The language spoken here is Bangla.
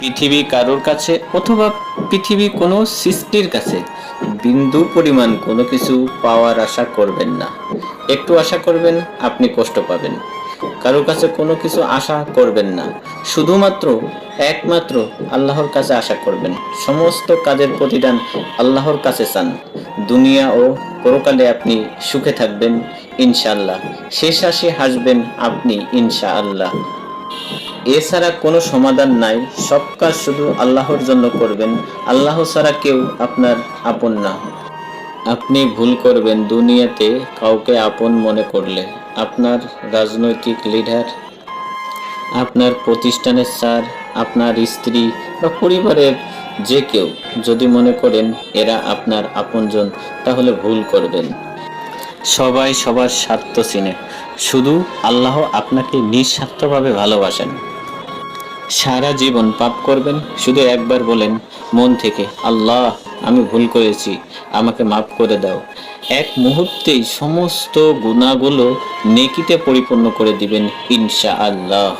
পৃথিবী কারোর কাছে অথবা পৃথিবী কোনো সৃষ্টির কাছে বিন্দু পরিমাণ কোনো কিছু পাওয়ার আশা করবেন না। একটু আশা করবেন, আপনি কষ্ট পাবেন। কারোর কাছে কোনো কিছু আশা করবেন না। শুধুমাত্র, একমাত্র আল্লাহর কাছে আশা করবেন। সমস্ত কাজের প্রতিদান আল্লাহর কাছে চান। দুনিয়া ও পরকালে আপনি সুখে থাকবেন, ইনশাআল্লাহ। শেষ হাসি হাসবেন আপনি, ইনশাআল্লাহ। এছাড়া কোনো সমাধান নাই। সব কাজ শুধু আল্লাহর জন্য করবেন। আল্লাহ ছাড়া কেউ আপনার আপন না। আপনি ভুল করবেন দুনিয়াতে কাউকে আপন মনে করলে। আপনার রাজনৈতিক লিডার, আপনার প্রতিষ্ঠানের স্যার, আপনার স্ত্রী বা পরিবারের যে কেউ যদি মনে করেন এরা আপনার আপনজন, তাহলে ভুল করবেন। সবাই সবার স্বার্থ চিনে। শুধু আল্লাহ আপনাকে নিঃস্বার্থভাবে ভালোবাসেন। সারা জীবন পাপ করবেন? শুধু একবার বলেন, মন থেকে, আল্লাহ, আমি ভুল করেছি, আমাকে মাফ করে দাও। এক মুহূর্তেই সমস্ত গুণাগুলো নেকিতে পরিপূর্ণ করে দিবেন ইনশা আল্লাহ